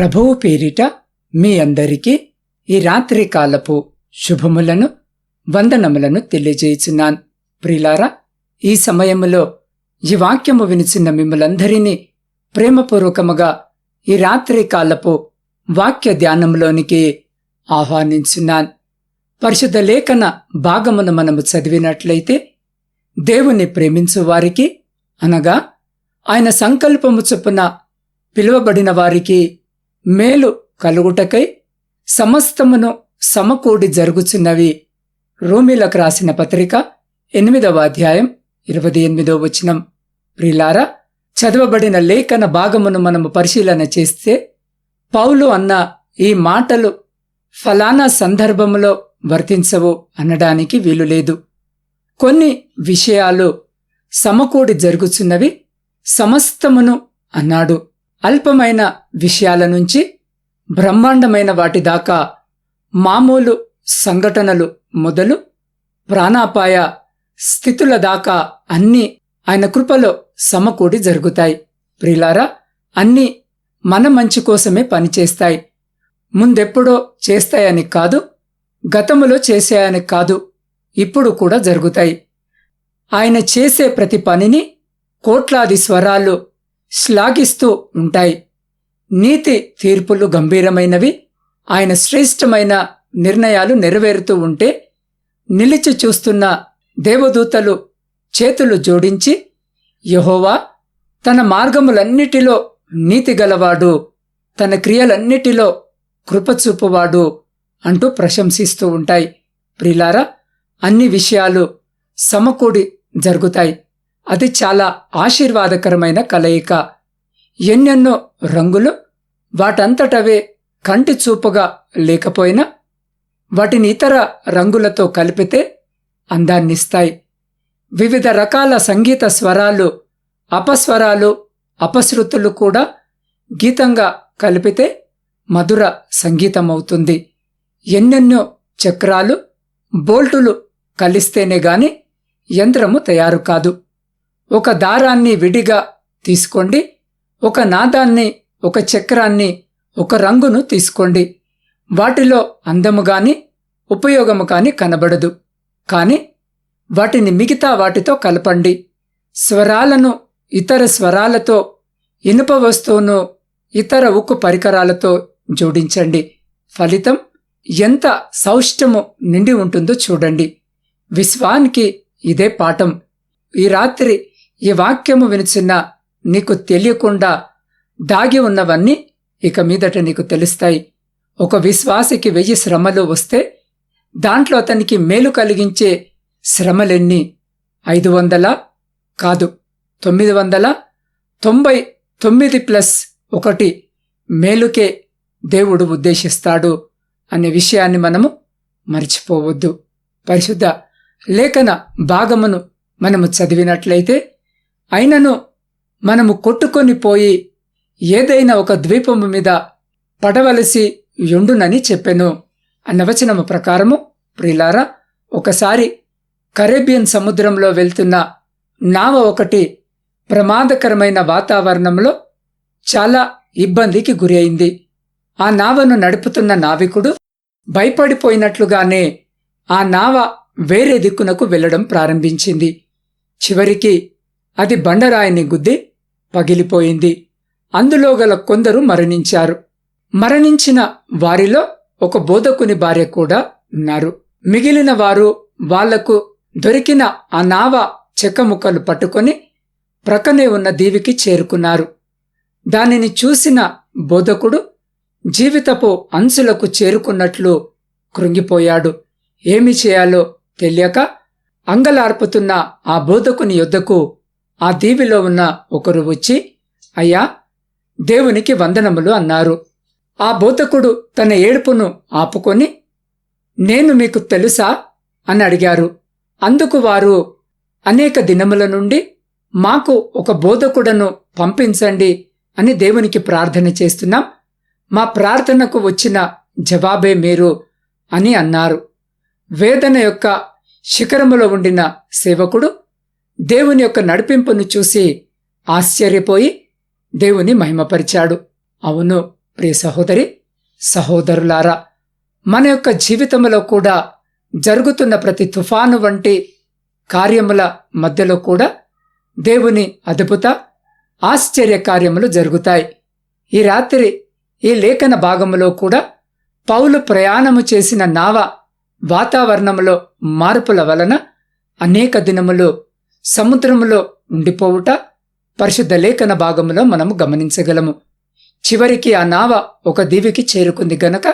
ప్రభువు పేరిట మీ అందరికీ ఈ రాత్రి కాలపు శుభములను వందనములను తెలియజేయుచున్నాను. ప్రిలారా ఈ సమయములో ఈ వాక్యము వినిచిన మిమ్మలందరినీ ప్రేమపూర్వకముగా ఈ రాత్రి కాలపు వాక్య ధ్యానంలోనికి ఆహ్వానించున్నాను. పరిశుద్ధ లేఖన భాగమును మనము చదివినట్లయితే దేవుని ప్రేమించు వారికి అనగా ఆయన సంకల్పము చొప్పున పిలువబడిన వారికి మేలు కలుగుటకై సమస్తమును సమకూడి జరుగుచున్నవి. రోమిలకు రాసిన పత్రిక ఎనిమిదవ అధ్యాయం ఇరవై ఎనిమిదో వచనం. ప్రిలారా చదవబడిన లేఖన భాగమును మనము పరిశీలన చేస్తే పౌలు అన్న ఈ మాటలు ఫలానా సందర్భములో వర్తించవు అనడానికి వీలు లేదు. కొన్ని విషయాలు సమకూడి జరుగుచున్నవి సమస్తమును అన్నాడు. అల్పమైన విషయాల నుంచి బ్రహ్మాండమైన వాటి దాకా మామూలు సంఘటనలు మొదలు ప్రాణాపాయ స్థితుల దాకా అన్నీ ఆయన కృపలో సమకూడి జరుగుతాయి. ప్రిలారా అన్నీ మన మంచి కోసమే పనిచేస్తాయి. ముందెప్పుడో చేస్తాయని కాదు గతములో చేశాయని కాదు ఇప్పుడు కూడా జరుగుతాయి. ఆయన చేసే ప్రతి పనిని కోట్లాది స్వరాలు శ్లాఘిస్తూ ఉంటాయి. నీతి తీర్పులు గంభీరమైనవి. ఆయన శ్రేష్టమైన నిర్ణయాలు నెరవేరుతూ ఉంటే నిలిచి చూస్తున్న దేవదూతలు చేతులు జోడించి యహోవా తన మార్గములన్నిటిలో నీతి గలవాడు తన క్రియలన్నిటిలో కృపచూపువాడు అంటూ ప్రశంసిస్తూ ఉంటాయి. ప్రిలారా అన్ని విషయాలు సమకూడి జరుగుతాయి. అది చాలా ఆశీర్వాదకరమైన కలయిక. ఎన్నెన్నో రంగులు వాటంతటవే కంటి చూపుగా లేకపోయినా వాటిని ఇతర రంగులతో కలిపితే అందాన్నిస్తాయి. వివిధ రకాల సంగీత స్వరాలు అపస్వరాలు అపశృతులు కూడా గీతంగా కలిపితే మధుర సంగీతమవుతుంది. ఎన్నెన్నో చక్రాలు బోల్టులు కలిస్తేనే గాని యంత్రము తయారు కాదు. ఒక దారాన్ని విడిగా తీసుకోండి ఒక నాదాన్ని ఒక చక్రాన్ని ఒక రంగును తీసుకోండి. వాటిలో అందము గాని ఉపయోగము కాని కనబడదు. కాని వాటిని మిగతా వాటితో కలపండి. స్వరాలను ఇతర స్వరాలతో ఇనుప వస్తువును ఇతర ఉక్కు పరికరాలతో జోడించండి. ఫలితం ఎంత సౌష్ఠము నిండి ఉంటుందో చూడండి. విశ్వానికి ఇదే పాఠం. ఈ రాత్రి ఈ వాక్యము వినిచిన్న నీకు తెలియకుండా దాగి ఉన్నవన్నీ ఇక మీదట నీకు తెలుస్తాయి. ఒక విశ్వాసికి వెయ్యి శ్రమలు వస్తే దాంట్లో అతనికి మేలు కలిగించే శ్రమలెన్ని? ఐదు వందల కాదు తొమ్మిది వందల తొంభై తొమ్మిది ప్లస్ ఒకటి మేలుకే దేవుడు ఉద్దేశిస్తాడు అనే విషయాన్ని మనము మర్చిపోవద్దు. పరిశుద్ధ లేఖన భాగమును మనము చదివినట్లయితే అయినను మనము కొట్టుకొని పోయి ఏదైనా ఒక ద్వీపము మీద పడవలసి యుండునని చెప్పెను. అన్నవచనము ప్రకారము ప్రిలారా ఒకసారి కరేబియన్ సముద్రంలో వెళ్తున్న నావ ఒకటి ప్రమాదకరమైన వాతావరణంలో చాలా ఇబ్బందికి గురి అయింది. ఆ నావను నడుపుతున్న నావికుడు భయపడిపోయినట్లుగానే ఆ నావ వేరే దిక్కునకు వెళ్ళడం ప్రారంభించింది. చివరికి అది బండరాయిని గుద్ది పగిలిపోయింది. అందులో గల కొందరు మరణించారు. మరణించిన వారిలో ఒక బోధకుని భార్య కూడా ఉన్నారు. మిగిలిన వారు వాళ్ళకు దొరికిన ఆ నావ చెక్కముక్కలు పట్టుకొని ప్రక్కనే ఉన్న దీవికి చేరుకున్నారు. దానిని చూసిన బోధకుడు జీవితపు అంచులకు చేరుకున్నట్లు కృంగిపోయాడు. ఏమి చేయాలో తెలియక అంగలార్పుతున్న ఆ బోధకుని యొద్దకు ఆ దీవిలో ఉన్న ఒకరు వచ్చి అయ్యా దేవునికి వందనములు అన్నారు. ఆ బోధకుడు తన ఏడుపును ఆపుకొని నేను మీకు తెలుసా? అని అడిగారు. అందుకు వారు అనేక దినముల నుండి మాకు ఒక బోధకుడను పంపించండి అని దేవునికి ప్రార్థన చేస్తున్నాం. మా ప్రార్థనకు వచ్చిన జవాబే మీరు అని అన్నారు. వేదన యొక్క శిఖరములో ఉండిన సేవకుడు దేవుని యొక్క నడిపింపును చూసి ఆశ్చర్యపోయి దేవుని మహిమపరిచాడు. అవును ప్రియ సహోదరి సహోదరులారా మన యొక్క జీవితంలో కూడా జరుగుతున్న ప్రతి తుఫాను వంటి కార్యముల మధ్యలో కూడా దేవుని అద్భుత ఆశ్చర్య కార్యములు జరుగుతాయి. ఈ రాత్రి ఈ లేఖన భాగములో కూడా పౌలు ప్రయాణము చేసిన నావ వాతావరణంలో మార్పుల వలన అనేక దినములు సముద్రములో ఉండిపోవుట పరిశుద్ధ లేఖన భాగములో మనము గమనించగలము. చివరికి ఆ నావ ఒక దీవికి చేరుకుంది గనక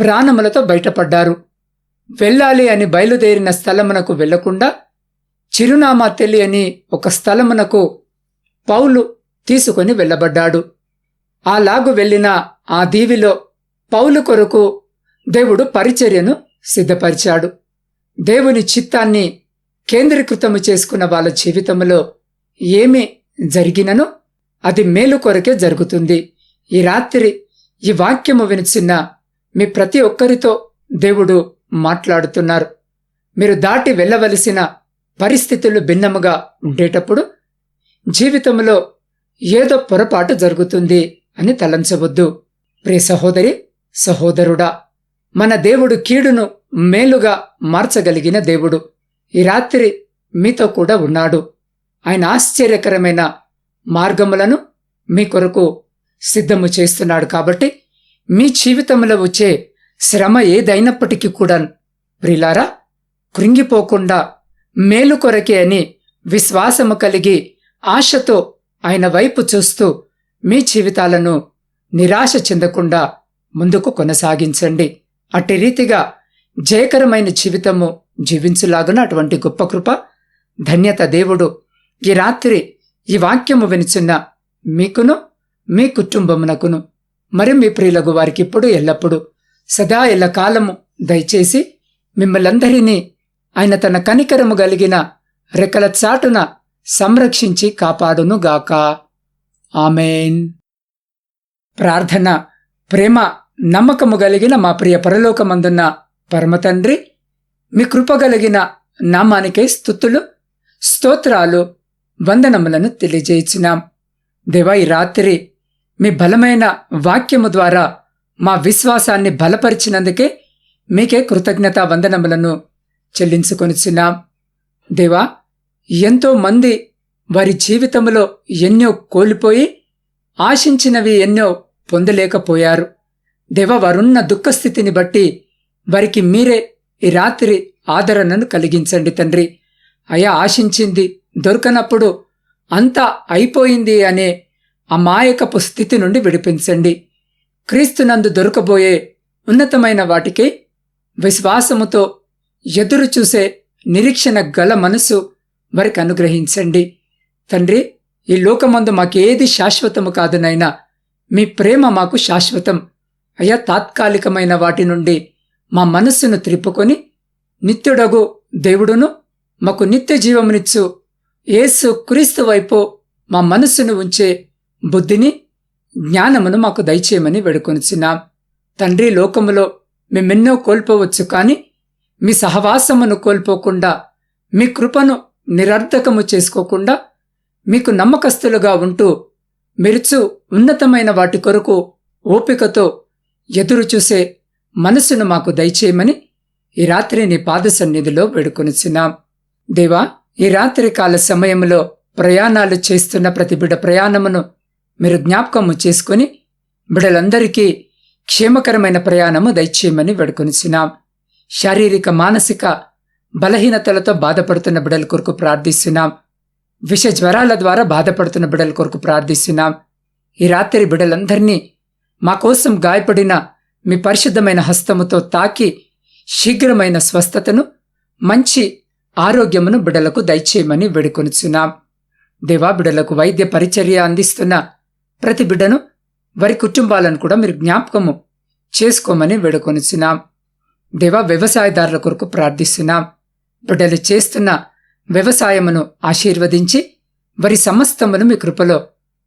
ప్రాణములతో బయటపడ్డారు. వెళ్ళాలి అని బయలుదేరిన స్థలమునకు వెళ్ళకుండా చిరునామా తెలియని ఒక స్థలమునకు పౌలు తీసుకొని వెళ్ళబడ్డాడు. అలాగు వెళ్ళిన ఆ దీవిలో పౌలు కొరకు దేవుడు పరిచర్యను సిద్ధపరిచాడు. దేవుని చిత్తాన్ని కేంద్రీకృతము చేసుకున్న వాళ్ళ జీవితంలో ఏమి జరిగినను అది మేలు కొరకే జరుగుతుంది. ఈ రాత్రి ఈ వాక్యము వినిచిన్న మీ ప్రతి ఒక్కరితో దేవుడు మాట్లాడుతున్నారు. మీరు దాటి వెళ్ళవలసిన పరిస్థితులు భిన్నముగా ఉండేటప్పుడు జీవితంలో ఏదో పొరపాటు జరుగుతుంది అని తలంచవద్దు. ప్రియ సహోదరి సహోదరుడా మన దేవుడు కీడును మేలుగా మార్చగలిగిన దేవుడు. ఈ రాత్రి మీతో కూడా ఉన్నాడు. ఆయన ఆశ్చర్యకరమైన మార్గములను మీ కొరకు సిద్ధము చేస్తున్నాడు కాబట్టి మీ జీవితంలో వచ్చే శ్రమ ఏదైనప్పటికీ కూడా ప్రిలారా కృంగిపోకుండా మేలు కొరకే అని విశ్వాసము కలిగి ఆశతో ఆయన వైపు చూస్తూ మీ జీవితాలను నిరాశ చెందకుండా ముందుకు కొనసాగించండి. అట్టి రీతిగా జయకరమైన జీవితము జీవించులాగున అటువంటి గొప్ప కృప ధన్యత దేవుడు. ఈ రాత్రి ఈ వాక్యము వినిచున్న మీకును మీ కుటుంబమునకును మరి మీ ప్రియులకు వారికి ఇప్పుడు ఎల్లప్పుడూ సదా ఎల్ల కాలము దయచేసి మిమ్మలందరినీ ఆయన తన కనికరము కలిగిన రెక్కల చాటున సంరక్షించి కాపాడునుగాక. ఆమెన్. ప్రార్థన ప్రేమ నమ్మకము కలిగిన మా ప్రియ పరలోకమందున్న పరమతండ్రి మీ కృప కలిగిన నామానికై స్థుతులు స్తోత్రాలు వందనములను తెలియజేయించినాం దేవా ఈ రాత్రి మీ బలమైన వాక్యము ద్వారా మా విశ్వాసాన్ని బలపరిచినందుకే మీకే కృతజ్ఞత వందనములను చెల్లించుకొనిచున్నాం. దేవా ఎంతో మంది వారి జీవితంలో ఎన్నో కోల్పోయి ఆశించినవి ఎన్నో పొందలేకపోయారు. దేవ వారున్న దుఃఖస్థితిని బట్టి వారికి మీరే ఈ రాత్రి ఆదరణను కలిగించండి తండ్రి. అయా ఆశించింది దొరకనప్పుడు అంతా అయిపోయింది అనే అమాయకపు స్థితి నుండి విడిపించండి. క్రీస్తునందు దొరకబోయే ఉన్నతమైన వాటికి విశ్వాసముతో ఎదురు చూసే నిరీక్షణ గల మనసు వారికి అనుగ్రహించండి. తండ్రి ఈ లోకమందు మాకేది శాశ్వతము కాదునైనా మీ ప్రేమ మాకు శాశ్వతం. అయ్యా తాత్కాలికమైన వాటి నుండి మా మనస్సును త్రిప్పుకొని నిత్యుడగు దేవుడును మాకు నిత్య జీవమునిచ్చు యేసు క్రీస్తు వైపు మా మనస్సును ఉంచే బుద్ధిని జ్ఞానమును మాకు దయచేయమని వేడుకొనిచున్నాం. తండ్రి లోకములో మేమెన్నో కోల్పోవచ్చు కాని మీ సహవాసమును కోల్పోకుండా మీ కృపను నిరర్ధకము చేసుకోకుండా మీకు నమ్మకస్తులుగా ఉంటూ మెరుచు ఉన్నతమైన వాటి కొరకు ఓపికతో ఎదురు చూసే మనసును మాకు దయచేయమని ఈ రాత్రి నీ పాద సన్నిధిలో వేడుకొనిచున్నాం. దేవా ఈ రాత్రి కాల సమయంలో ప్రయాణాలు చేస్తున్న ప్రతి బిడ ప్రయాణమును మీరు జ్ఞాపకము చేసుకుని బిడలందరికీ క్షేమకరమైన ప్రయాణము దయచేయమని వేడుకొనిచున్నాం. శారీరక మానసిక బలహీనతలతో బాధపడుతున్న బిడల కొరకు ప్రార్థిస్తున్నాం. విష జ్వరాల ద్వారా బాధపడుతున్న బిడల కొరకు ప్రార్థిస్తున్నాం. ఈ రాత్రి బిడలందరినీ మా కోసం గాయపడిన మీ పరిశుద్ధమైన హస్తముతో తాకి శీఘ్రమైన స్వస్థతను మంచి ఆరోగ్యమును బిడలకు దయచేయమని వేడుకొనుచున్నాం. దేవా బిడలకు వైద్య పరిచర్య అందిస్తున్న ప్రతి బిడ్డను వారి కుటుంబాలను కూడా మీరు జ్ఞాపకము చేసుకోమని వేడుకొనుచున్నాం. దేవా వ్యవసాయదారుల కొరకు ప్రార్థిస్తున్నాం. బిడ్డలు చేస్తున్న వ్యవసాయమును ఆశీర్వదించి వారి సమస్తమును మీ కృపలో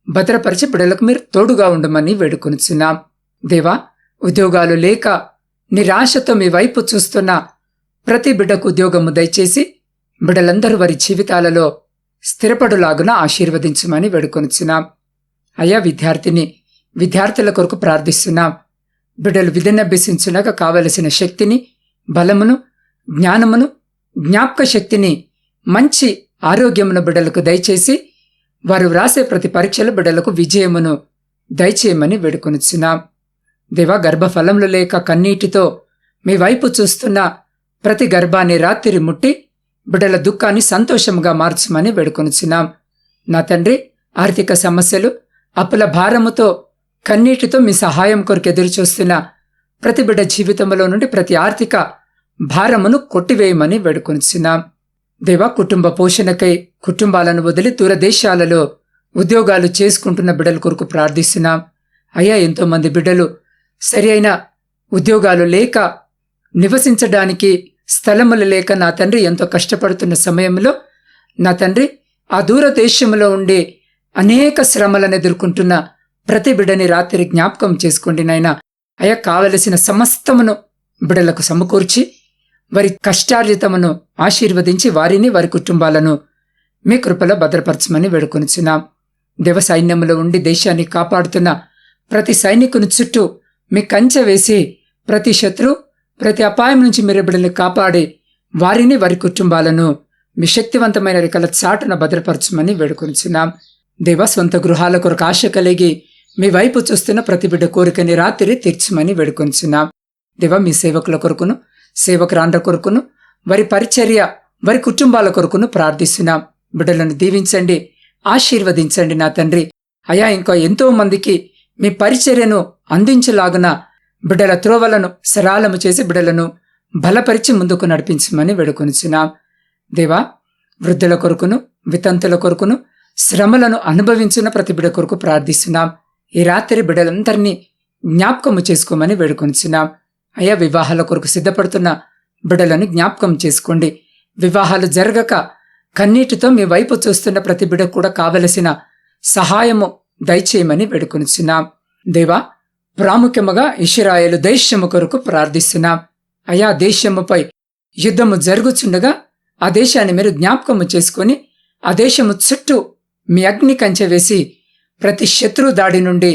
భద్రపరిచి బిడ్డలకు మీరు తోడుగా ఉండమని వేడుకొనుచున్నాం. దేవా ఉద్యోగాలు లేక నిరాశతో మీ వైపు చూస్తున్న ప్రతి బిడ్డకు ఉద్యోగము దయచేసి బిడ్డలందరూ వారి జీవితాలలో స్థిరపడులాగున ఆశీర్వదించమని వేడుకొనుచున్నాం. అయ్యా విద్యార్థిని విద్యార్థుల కొరకు ప్రార్థిస్తున్నాం. బిడ్డలు విధినభ్యసించునగా కావలసిన శక్తిని బలమును జ్ఞానమును జ్ఞాపక శక్తిని మంచి ఆరోగ్యమును బిడ్డలకు దయచేసి వారు వ్రాసే ప్రతి పరీక్షలు బిడ్డలకు విజయమును దయచేయమని వేడుకొనిచున్నాం. దేవా గర్భఫలములు లేక కన్నీటితో మీ వైపు చూస్తున్న ప్రతి గర్భాన్ని రాత్రి ముట్టి బిడ్డల దుఃఖాన్ని సంతోషంగా మార్చమని వేడుకొనిచున్నాం. నా తండ్రి ఆర్థిక సమస్యలు అప్పుల భారముతో కన్నీటితో మీ సహాయం కొరకు ఎదురుచూస్తున్న ప్రతి బిడ్డ జీవితంలో నుండి ప్రతి ఆర్థిక భారమును కొట్టివేయమని వేడుకొనిచున్నాం. దేవా కుటుంబ పోషణకై కుటుంబాలను వదిలి దూరదేశాలలో ఉద్యోగాలు చేసుకుంటున్న బిడ్డల కొరకు ప్రార్థిస్తున్నాం. అయ్యా ఎంతోమంది బిడ్డలు సరి అయిన ఉద్యోగాలు లేక నివసించడానికి స్థలములు లేక నా తండ్రి ఎంతో కష్టపడుతున్న సమయంలో నా తండ్రి ఆ దూర దేశంలో ఉండే అనేక శ్రమలను ఎదుర్కొంటున్న ప్రతి బిడని రాత్రి జ్ఞాపకం చేసుకోండి నాయన. అయా కావలసిన సమస్తమును బిడలకు సమకూర్చి వారి కష్టార్జితమును ఆశీర్వదించి వారిని వారి కుటుంబాలను మీ కృపలో భద్రపరచమని వేడుకొనిచున్నాం. దేవసైన్యములో ఉండి దేశాన్ని కాపాడుతున్న ప్రతి సైనికుని చుట్టూ మీ కంచె వేసి ప్రతి శత్రు ప్రతి అపాయం నుంచి మీరు బిడ్డల్ని కాపాడి వారిని వారి కుటుంబాలను మీ శక్తివంతమైన రెక్కల చాటున భద్రపరచమని వేడుకొనిచున్నాం. దేవ సొంత గృహాల కొరకు ఆశ కలిగి మీ వైపు చూస్తున్న ప్రతి బిడ్డ కోరికని రాత్రి తీర్చమని వేడుకొనిచున్నాం. దేవ మీ సేవకుల కొరకును సేవకురాండ్ర కొరకును వారి పరిచర్య వారి కుటుంబాల కొరకును ప్రార్థిస్తున్నాం. బిడ్డలను దీవించండి ఆశీర్వదించండి నా తండ్రి. అయా ఇంకా ఎంతో మందికి మీ పరిచర్యను అందించలాగున బిడ్డల త్రోవలను సరాలము చేసి బిడ్డలను బలపరిచి ముందుకు నడిపించమని వేడుకొనిచున్నాం. దేవా వృద్ధుల కొరకును వితంతుల కొరకును శ్రమలను అనుభవించిన ప్రతి బిడ కొరకు ప్రార్థిస్తున్నాం. ఈ రాత్రి బిడ్డలందరినీ జ్ఞాపకము చేసుకోమని వేడుకొనిచున్నాం. అయ్యా వివాహాల కొరకు సిద్ధపడుతున్న బిడ్డలను జ్ఞాపకం చేసుకోండి. వివాహాలు జరగక కన్నీటితో మీ వైపు చూస్తున్న ప్రతి బిడ్డ కూడా కావలసిన సహాయము దయచేయమని వేడుకొనిచున్నాం. దేవా ప్రాముఖ్యముగా ఇషిరాయలు దేశము కొరకు ప్రార్థిస్తున్నాం. అయా దేశముపై యుద్ధము జరుగుచుండగా ఆ దేశాన్ని మీరు జ్ఞాపకము చేసుకొని ఆ దేశము చుట్టూ మీ అగ్ని కంచె వేసి ప్రతి శత్రు దాడి నుండి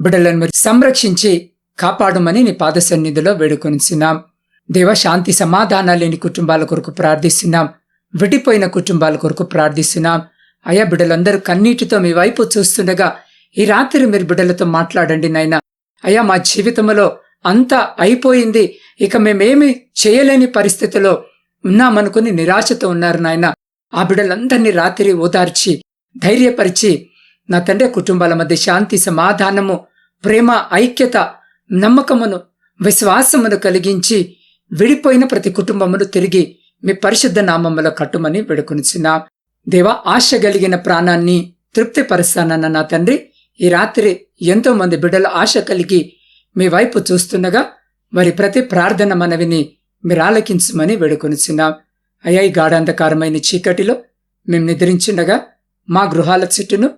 బిడ్డలను మీరు సంరక్షించి కాపాడమని నీ పాద సన్నిధిలో వేడుకొనిచున్నాం. దేవ శాంతి సమాధానాలు లేని కుటుంబాల కొరకు ప్రార్థిస్తున్నాం. విడిపోయిన కుటుంబాల కొరకు ప్రార్థిస్తున్నాం. అయా బిడ్డలందరూ కన్నీటితో మీ వైపు చూస్తుండగా ఈ రాత్రి మీరు బిడ్డలతో మాట్లాడండి నాయన. అయ్యా మా జీవితంలో అంతా అయిపోయింది. ఇక మేమేమి చేయలేని పరిస్థితిలో ఉన్నామనుకుని నిరాశతో ఉన్నారు నాయన. ఆ బిడ్డలందరినీ రాత్రి ఓదార్చి ధైర్యపరిచి నా తండ్రి కుటుంబాల మధ్య శాంతి సమాధానము ప్రేమ ఐక్యత నమ్మకమును విశ్వాసమును కలిగించి విడిపోయిన ప్రతి కుటుంబమును తిరిగి మీ పరిశుద్ధ నామములో కట్టుమని వేడుకొనిచున్నా. దేవా ఆశ కలిగిన ప్రాణాన్ని తృప్తిపరుస్తానన్న నా తండ్రి ఈ రాత్రి ఎంతో మంది బిడ్డలు ఆశ కలిగి మీ వైపు చూస్తుండగా వారి ప్రతి ప్రార్థన మనవిని మీరు ఆలకించమని వేడుకొనిచున్నాం. అయ్యా ఈ గాఢాంధకారమైన చీకటిలో మేము నిద్రించుండగా మా గృహాల చుట్టూను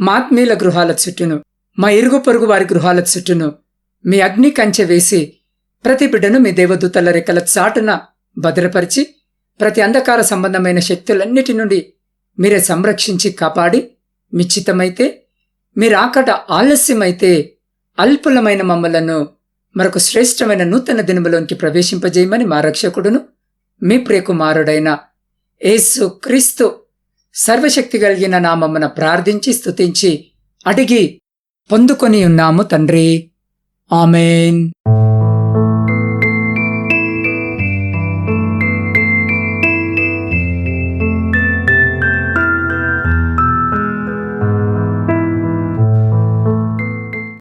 మా ఆత్మీయుల గృహాల చుట్టూను మా ఇరుగు పొరుగు వారి గృహాల చుట్టూను మీ అగ్ని కంచె వేసి ప్రతి బిడ్డను మీ దేవదూతల రెక్కల చాటున భద్రపరిచి ప్రతి అంధకార సంబంధమైన శక్తులన్నిటి నుండి మీరే సంరక్షించి కాపాడి మిచ్చితమైతే మీరాకట ఆలస్యమైతే అల్పులమైన మమ్మలను మరొక శ్రేష్టమైన నూతన దినములోనికి ప్రవేశింపజేయమని మా రక్షకుడును మీ ప్రియకుమారుడైన ఏసు క్రీస్తు సర్వశక్తి కలిగిన నామమున ప్రార్థించి స్తుతించి అడిగి పొందుకొని ఉన్నాము తండ్రి. ఆమెన్.